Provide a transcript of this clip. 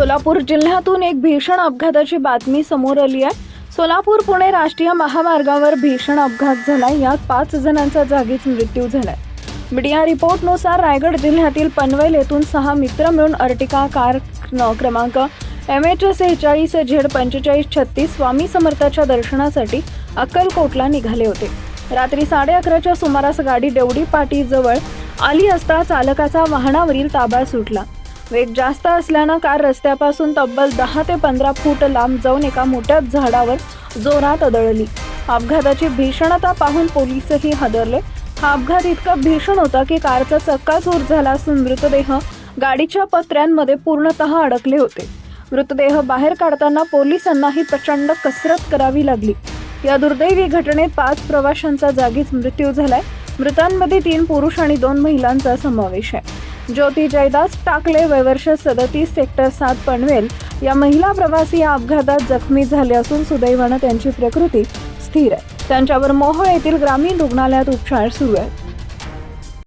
सोलापूर जिल्ह्यातून एक भीषण अपघाताची बातमी समोर आली आहे. सोलापूर पुणे राष्ट्रीय महामार्गावर भीषण अपघात झाला यात पाच जणांचा जागीच मृत्यू झालाय. मीडिया रिपोर्टनुसार रायगड जिल्ह्यातील पनवेल येथून सहा मित्र मिळून अर्टिका कार क्रमांक एम एच सेहेचाळीस झेड पंचेचाळीस छत्तीस स्वामी समर्थाच्या दर्शनासाठी अक्कलकोटला निघाले होते. रात्री साडे अकराच्या सुमारास गाडी डेवडी पाटीजवळ आली असता चालकाचा वाहनावरील ताबा सुटला. वेग जास्त असल्यानं कार रस्त्यापासून तब्बल दहा ते पंधरा फूट लांब जाऊन एका मोठ्या झाडावर जोरात अदळली अपघाताची भीषणता पाहून पोलीसही हादरले. हा अपघात इतका भीषण होता की कारचा चक्काचूर झाला असून मृतदेह गाडीच्या पत्र्यांमध्ये पूर्णतः अडकले होते. मृतदेह बाहेर काढताना पोलिसांनाही प्रचंड कसरत करावी लागली. या दुर्दैवी घटनेत पाच प्रवाशांचा जागीच मृत्यू झालाय. मृतांमध्ये तीन पुरुष आणि दोन महिलांचा समावेश आहे. ज्योती जयदास टाकले वयवर्ष सदतीस सेक्टर सात पनवेल. या महिला प्रवासी या अपघातात जखमी झाले असून सुदैवानं त्यांची प्रकृती स्थिर आहे. त्यांच्यावर मोहोळ येथील ग्रामीण रुग्णालयात उपचार सुरू आहेत.